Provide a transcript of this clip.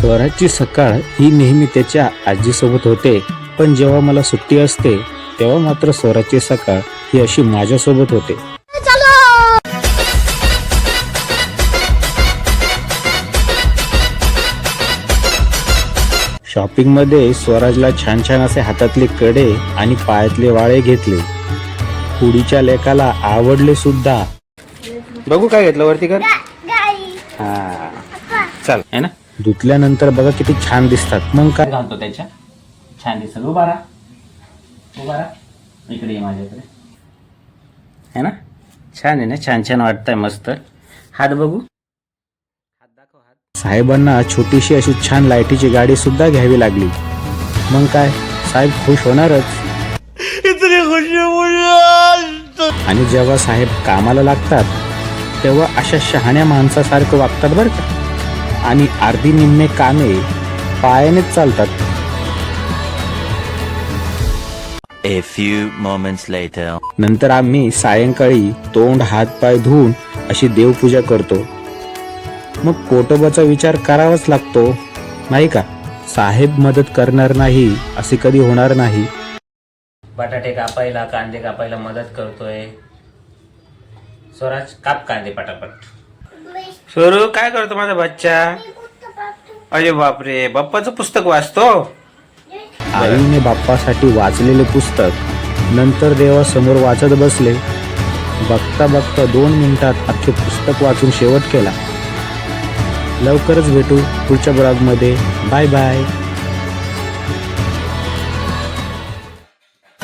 स्वराजची सकाळ ही नेहमी त्याच्या आजीसोबत होते. पण जेव्हा मला सुट्टी असते तेव्हा मात्र स्वराजची सकाळ ही अशी माझ्यासोबत होते. शॉपिंगमध्ये स्वराजला छान छान असे हातातले कडे आणि पायातले वाळे घेतले. कुडीच्या लेकाला आवडले सुद्धा. बघू काय घेतलं वरती कर. हा. चल. आहे ना? धुतल्यानंतर बघा किती छान दिसतात. मग काय? घालतो त्याच्या. छान दिसत उभा राहा. उभा राहा. इकडे ये माझ्याकडे. है ना? छान आहे ना? छान छान वाटतंय मस्त. हात बघू. साहेबांना छोटीशी अशी छान लाईटीची गाडी सुद्धा घ्यावी लागली. मग काय? साहेब खुश होणारच. आणि जेव्हा साहेब कामाला लागतात तेव्हा अशा शहाण्या माणसासारखं वागतात बरं का. आणि अर्धी निम्मे कामे पायानेच चालतात. A few moments later. नंतर आम्ही सायंकाळी तोंड हात पाय धुवून अशी देवपूजा करतो. मग पोटोबाचा विचार करावाच लागतो नाही का? साहेब मदत करणार नाही असे कधी होणार नाही. बटाटे कापायला कांदे कापायला मदत करतोय. स्वराज काप कांदे पटापट. सोरू काय करतो माझा बच्चा? अरे बापरे बाप्पाचं पुस्तक वाचतो? आईने बाप्पासाठी वाचलेले पुस्तक नंतर देवासमोर वाचत बसले. बघता बघता दोन मिनिटात अख्खे पुस्तक वाचून शेवट केला. लवकरच भेटू पुढच्या ब्लॉगमध्ये. Bye bye.